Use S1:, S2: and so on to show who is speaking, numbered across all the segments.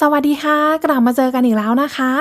S1: สวัสดีค่ะ กลับมาเจอกันอีกแล้วนะคะ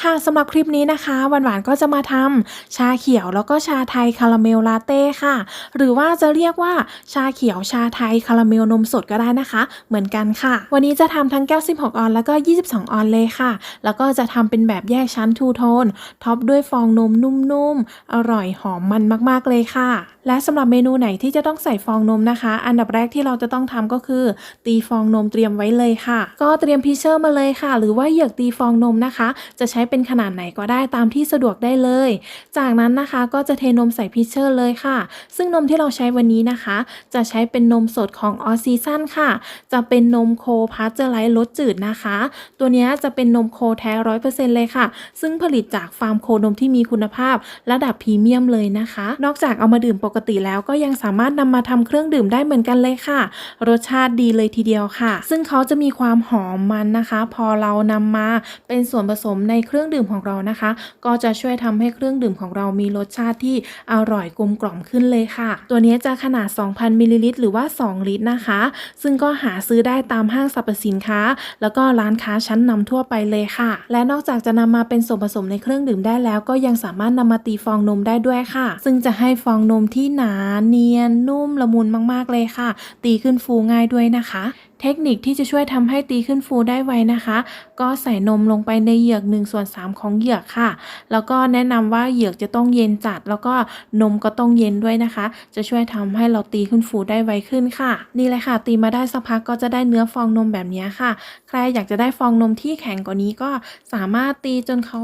S1: ค่ะสำหรับคลิปนี้นะคะหวานๆก็จะมาทำชาเขียวแล้วก็ชาไทยคาราเมลลาเต้ค่ะ หรือว่าจะเรียกว่าชาเขียวชาไทยคาราเมลนมสดก็ได้นะคะ เหมือนกันค่ะ วันนี้จะทำทั้งแก้ว 16 ออนแล้วก็ 22 ออนเลยค่ะ แล้วก็จะทำเป็นแบบแยกชั้นทูโทนท็อปด้วยฟองนมนุ่มๆอร่อยหอมมันมากๆเลยค่ะ และสำหรับเมนูไหนที่จะต้องใส่ฟองนมนะคะ อันดับแรกที่เราจะต้องทำก็คือ ตีฟองนมเตรียมไว้เลยค่ะ ก็เตรียมพิเชอร์มาเลยค่ะ หรือว่าเหยือกตีฟองนมนะคะ จะใช้เป็นขนาดไหนก็ได้ตามที่สะดวกได้เลย จากนั้นนะคะก็จะเทนมใส่พิเชอร์เลยค่ะ ซึ่งนมที่เราใช้วันนี้นะคะ จะใช้เป็นนมสดของออซีซันค่ะ จะเป็นนมโคพาสเจอร์ไลท์รสจืดนะคะ ตัวนี้จะเป็นนมโคแท้ร้อยเปอร์เซ็นต์เลยค่ะ ซึ่งผลิตจากฟาร์มโคนมที่มีคุณภาพ ระดับพรีเมียมเลยนะคะ นอกจากเอามาดื่มปกติแล้วก็ยังสามารถนำมาทำเครื่องดื่มได้เหมือนกันเลยค่ะ รสชาติดีเลยทีเดียวค่ะ ซึ่งเขาจะมีความหอมมันนะคะพอเรานำมาเป็นส่วนผสมในเครื่องดื่มของเรานะคะ ก็จะช่วยทำให้เครื่องดื่มของเรามีรสชาติที่อร่อยกลมกล่อมขึ้นเลยค่ะ ตัวนี้จะขนาด 2,000มิลลิลิตรหรือว่า 2 ลิตรนะคะ ซึ่งก็หาซื้อได้ตามห้างสรรพสินค้า แล้วก็ร้านค้าชั้นนำทั่วไปเลยค่ะ และนอกจากจะนำมาเป็นส่วนผสมในเครื่องดื่มได้แล้ว ก็ยังสามารถนำมาตีฟองนมได้ด้วยค่ะ ซึ่งจะให้ฟองนมที่หนาเนียนนุ่มละมุนมากๆเลยค่ะ ตีขึ้นฟูง่ายด้วยนะคะ เทคนิคที่จะช่วยทำให้ตีขึ้นฟูได้ไวนะคะ ก็ใส่นมลงไปในเหยือก1ส่วน3ของเหยือกค่ะ แล้วก็แนะนำว่าเหยือกจะต้องเย็นจัด แล้วก็นมก็ต้องเย็นด้วยนะคะ จะช่วยทำให้เราตีขึ้นฟูได้ไวขึ้นค่ะ นี่เลยค่ะ ตีมาได้สักพักก็จะได้เนื้อฟองนมแบบนี้ค่ะ ใครอยากจะได้ฟองนมที่แข็งกว่านี้ก็สามารถตีจนเขา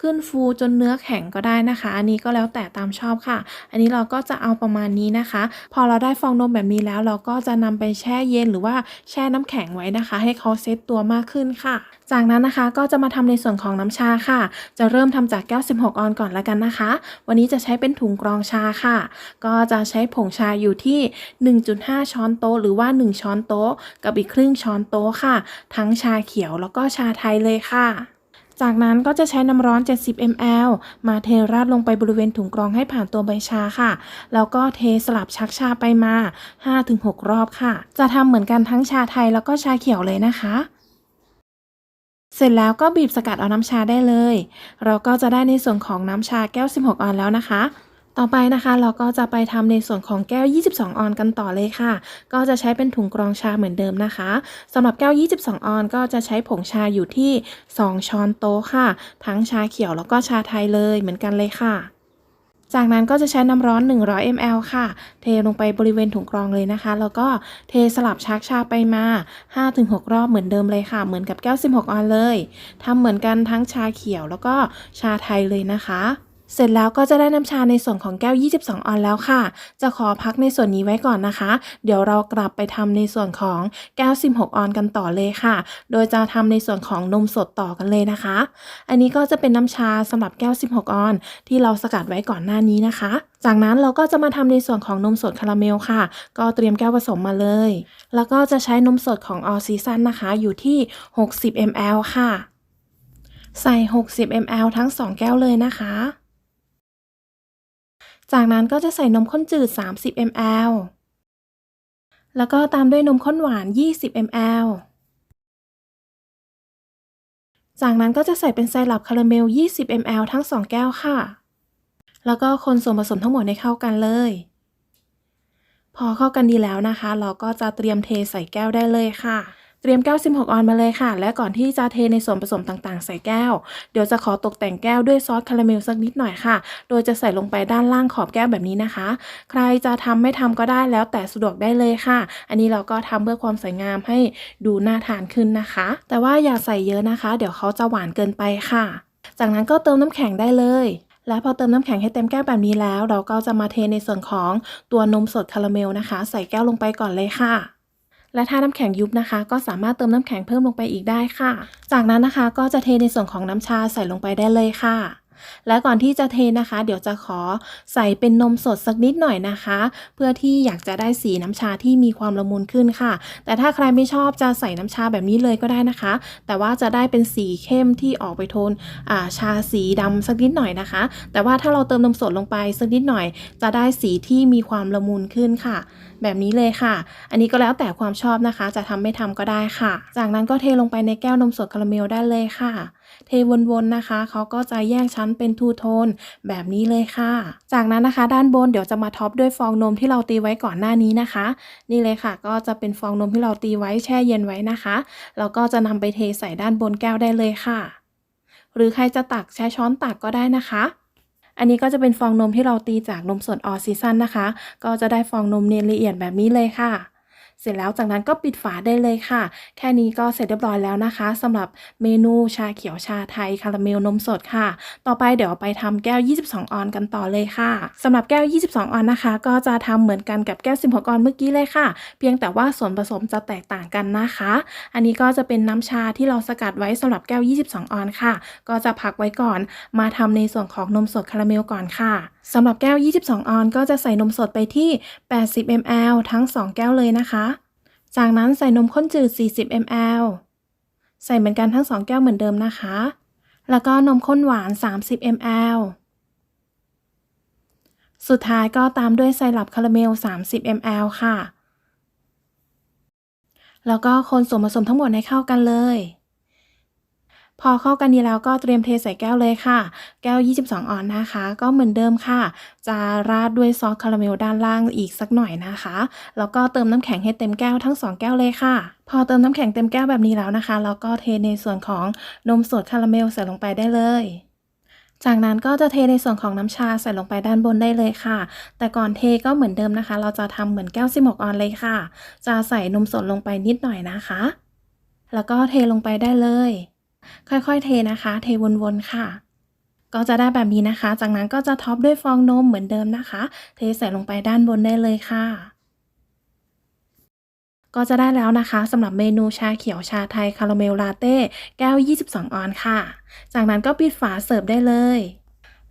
S1: ขึ้นฟูจนเนื้อแข็งก็ได้นะคะ อันนี้ก็แล้วแต่ตามชอบค่ะ อันนี้เราก็จะเอาประมาณนี้นะคะ พอเราได้ฟองนมแบบนี้แล้วเราก็จะนำไปแช่เย็นหรือว่าแช่ช่น้ำแข็งไว้นะคะ ให้เขาเซตตัวมากขึ้นค่ะ จากนั้นนะคะก็จะมาทำในส่วนของน้ำชาค่ะ จะเริ่มทำจากแก้ว 16 ออนก่อนละกันนะคะ วันนี้จะใช้เป็นถุงกรองชาค่ะ ก็จะใช้ผงชาอยู่ที่ 1.5 ช้อนโต๊ะหรือว่า 1 ช้อนโต๊ะ กับอีกครึ่งช้อนโต๊ะค่ะ ทั้งชาเขียวแล้วก็ชาไทยเลยค่ะ จากนั้นก็จะใช้น้ำร้อน 70 ml มาเทราดลงไปบริเวณถุงกรองให้ผ่านตัวใบชาค่ะ แล้วก็เทสลับชักชาไปมา 5-6 รอบค่ะ จะทำเหมือนกันทั้งชาไทยแล้วก็ชาเขียวเลยนะคะ เสร็จแล้วก็บีบสกัดเอาน้ำชาได้เลย เราก็จะได้ในส่วนของน้ำชาแก้ว 16 ออนแล้วนะคะ ต่อไปนะคะเราก็จะไปทำในส่วนของแก้ว 22 ออนกันต่อเลยค่ะ ก็จะใช้เป็นถุงกรองชาเหมือนเดิมนะคะสำหรับแก้ว 22 ออนก็จะใช้ผงชาอยู่ที่ 2 ช้อนโต๊ะค่ะ ทั้งชาเขียวแล้วก็ชาไทยเลยเหมือนกันเลยค่ะ จากนั้นก็จะใช้น้ำร้อน 100 ml ค่ะ เทลงไปบริเวณถุงกรองเลยนะคะ แล้วก็เทสลับชักชาไปมา 5-6 รอบเหมือนเดิมเลยค่ะ เหมือนกับแก้ว 16 ออนเลยทำเหมือนกันทั้งชาเขียวแล้วก็ชาไทยเลยนะคะ เสร็จแล้วก็จะได้น้ำชาในส่วนของแก้ว 22 ออนแล้วค่ะ จะขอพักในส่วนนี้ไว้ก่อนนะคะ เดี๋ยวเรากลับไปทำในส่วนของแก้ว 16 ออนกันต่อเลยค่ะ โดยจะทำในส่วนของนมสดต่อกันเลยนะคะ อันนี้ก็จะเป็นน้ำชาสำหรับแก้ว 16 ออน ที่เราสกัดไว้ก่อนหน้านี้นะคะ จากนั้นเราก็จะมาทำในส่วนของนมสดคาราเมลค่ะ ก็เตรียมแก้วผสมมาเลย แล้วก็จะใช้นมสดของ All Season นะคะ อยู่ที่ 60 ml ค่ะ ใส่ 60 ml ทั้ง 2 แก้วเลยนะคะ จากนั้นก็จะใส่นมข้นจืด 30 ml แล้วก็ตามด้วยนมข้นหวาน 20 ml จากนั้นก็จะใส่เป็นไซรัปคาราเมล 20 ml ทั้ง 2 แก้วค่ะ แล้วก็คนส่วนผสมทั้งหมดให้เข้ากันเลย พอเข้ากันดีแล้วนะคะ เราก็จะเตรียมเทใส่แก้วได้เลยค่ะ เตรียมแก้ว 16 ออนมาเลยค่ะ และก่อนที่จะเทในส่วนผสมต่างๆ ใส่แก้ว เดี๋ยวจะขอตกแต่งแก้วด้วยซอสคาราเมลสักนิดหน่อยค่ะ โดยจะใส่ลงไปด้านล่างขอบแก้วแบบนี้นะคะ ใครจะทำไม่ทำก็ได้แล้วแต่สะดวกได้เลยค่ะ อันนี้เราก็ทำเพื่อความสวยงามให้ดูน่าทานขึ้นนะคะ แต่ว่าอย่าใส่เยอะนะคะ เดี๋ยวเขาจะหวานเกินไปค่ะ จากนั้นก็เติมน้ำแข็งได้เลยและพอเติมน้ำแข็งให้เต็มแก้วแบบนี้แล้ว เราก็จะมาเทในส่วนของตัวนมสดคาราเมลนะคะ ใส่แก้วลงไปก่อนเลยค่ะ และถ้าน้ำแข็งยุบนะคะ ก็สามารถเติมน้ำแข็งเพิ่มลงไปอีกได้ค่ะ จากนั้นนะคะก็จะเทในส่วนของน้ำชาใส่ลงไปได้เลยค่ะ และก่อนที่จะเทนะคะ เดี๋ยวจะขอใส่เป็นนมสดสักนิดหน่อยนะคะ เพื่อที่อยากจะได้สีน้ำชาที่มีความละมุนขึ้นค่ะ แต่ถ้าใครไม่ชอบจะใส่น้ำชาแบบนี้เลยก็ได้นะคะ แต่ว่าจะได้เป็นสีเข้มที่ออกไปโทนอ่าชาสีดำสักนิดหน่อยนะคะ แต่ว่าถ้าเราเติมนมสดลงไปสักนิดหน่อย จะได้สีที่มีความละมุนขึ้นค่ะ แบบนี้เลยค่ะ อันนี้ก็แล้วแต่ความชอบนะคะ จะทำไม่ทำก็ได้ค่ะ จากนั้นก็เทลงไปในแก้วนมสดคาราเมลได้เลยค่ะ เทวนๆนะคะเขาก็จะแยกชั้นเป็นทูโทนแบบนี้เลยค่ะ จากนั้นนะคะ ด้านบนเดี๋ยวจะมาท็อปด้วยฟองนมที่เราตีไว้ก่อนหน้านี้นะคะ นี่เลยค่ะ ก็จะเป็นฟองนมที่เราตีไว้แช่เย็นไว้นะคะแล้วก็จะนำไปเทใส่ด้านบนแก้วได้เลยค่ะ หรือใครจะตักใช้ช้อนตักก็ได้นะคะอันนี้ก็จะเป็นฟองนมที่เราตีจากนมสดออซีซันนะคะ ก็จะได้ฟองนมเนียนละเอียดแบบนี้เลยค่ะ เสร็จแล้วจากนั้นก็ปิดฝาได้เลยค่ะ แค่นี้ก็เสร็จเรียบร้อยแล้วนะคะสำหรับเมนูชาเขียวชาไทยคาราเมลนมสดค่ะ ต่อไปเดี๋ยวไปทำแก้ว 22 ออนกันต่อเลยค่ะสำหรับแก้ว 22 ออนนะคะ ก็จะทำเหมือนกันกับแก้ว 16 ออนเมื่อกี้เลยค่ะ เพียงแต่ว่าส่วนผสมจะแตกต่างกันนะคะ อันนี้ก็จะเป็นน้ำชาที่เราสกัดไว้สำหรับแก้ว 22 ออนค่ะ ก็จะพักไว้ก่อน มาทำในส่วนของนมสดคาราเมลก่อนค่ะ สำหรับแก้ว 22 ออนก็จะใส่นมสดไปที่ 80 ml ทั้ง 2 แก้วเลยนะคะ จากนั้นใส่นมข้นจืด 40 ml ใส่เหมือนกันทั้ง 2 แก้วเหมือนเดิมนะคะ แล้วก็นมข้นหวาน 30 ml สุดท้ายก็ตามด้วยไซรัปคาราเมล 30 ml ค่ะ แล้วก็คนส่วนผสมทั้งหมดให้เข้ากันเลย พอเข้ากันดีแล้วก็เตรียมเทใส่แก้วเลยค่ะ แก้ว 22 ออนนะคะ ก็เหมือนเดิมค่ะ จะราดด้วยซอสคาราเมลด้านล่างอีกสักหน่อยนะคะ แล้วก็เติมน้ำแข็งให้เต็มแก้วทั้ง 2 แก้วเลยค่ะ พอเติมน้ำแข็งเต็มแก้วแบบนี้แล้วนะคะ แล้วก็เทในส่วนของนมสดคาราเมลใส่ลงไปได้เลยจากนั้นก็จะเทในส่วนของน้ำชาใส่ลงไปด้านบนได้เลยค่ะ แต่ก่อนเทก็เหมือนเดิมนะคะ เราจะทำเหมือนแก้ว16ออนเลยค่ะ จะใส่นมสดลงไปนิดหน่อยนะคะ แล้วก็เทลงไปได้เลย ค่อยๆเทนะคะ เทวนๆค่ะ ก็จะได้แบบนี้นะคะ จากนั้นก็จะท็อปด้วยฟองนมเหมือนเดิมนะคะ เทใส่ลงไปด้านบนได้เลยค่ะก็จะได้แล้วนะคะสำหรับเมนูชาเขียวชาไทยคาราเมลลาเต้แก้ว 22 ออนค่ะ จากนั้นก็ปิดฝาเสิร์ฟได้เลย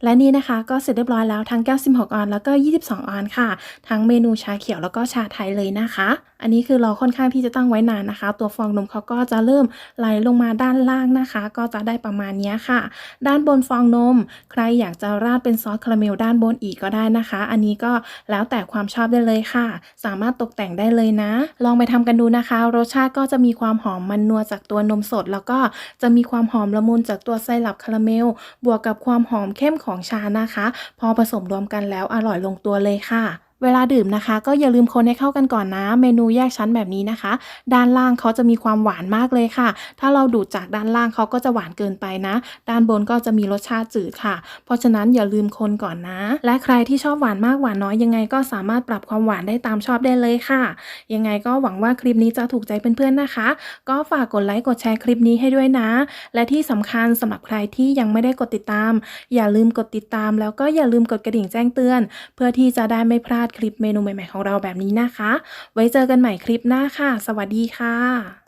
S1: และนี่นะคะก็เสร็จเรียบร้อยแล้วทั้งแก้ว 16 ออนแล้วก็ 22 ออนค่ะ ทั้งเมนูชาเขียวแล้วก็ชาไทยเลยนะคะ อันนี้คือเราค่อนข้างที่จะตั้งไว้นานนะคะ ตัวฟองนมเขาก็จะเริ่มไหลลงมาด้านล่างนะคะ ก็จะได้ประมาณนี้ค่ะ ด้านบนฟองนม ใครอยากจะราดเป็นซอสคาราเมลด้านบนอีกก็ได้นะคะ อันนี้ก็แล้วแต่ความชอบได้เลยค่ะ สามารถตกแต่งได้เลยนะ ลองไปทำกันดูนะคะ รสชาติก็จะมีความหอมมันนัวจากตัวนมสด แล้วก็จะมีความหอมละมุนจากตัวไซรัปคาราเมล บวกกับความหอมเข้มของชานะคะ พอผสมรวมกันแล้วอร่อยลงตัวเลยค่ะ เวลาดื่มนะคะ ก็อย่าลืมคนให้เข้ากันก่อนนะ เมนูแยกชั้นแบบนี้นะคะ ด้านล่างเขาจะมีความหวานมากเลยค่ะ ถ้าเราดูดจากด้านล่างเขาก็จะหวานเกินไปนะ ด้านบนก็จะมีรสชาติจืดค่ะ เพราะฉะนั้นอย่าลืมคนก่อนนะ และใครที่ชอบหวานมากหวานน้อยยังไงก็สามารถปรับความหวานได้ตามชอบได้เลยค่ะ ยังไงก็หวังว่าคลิปนี้จะถูกใจเพื่อนๆนะคะ ก็ฝากกดไลค์กดแชร์คลิปนี้ให้ด้วยนะ และที่สำคัญสำหรับใครที่ยังไม่ได้กดติดตาม อย่าลืมกดติดตาม แล้วก็อย่าลืมกดกระดิ่งแจ้งเตือน เพื่อที่จะได้ไม่พลาดดคลิปเมนูใหม่ๆของเราแบบนี้นะคะ ไว้เจอกันใหม่คลิปหน้าค่ะ สวัสดีค่ะ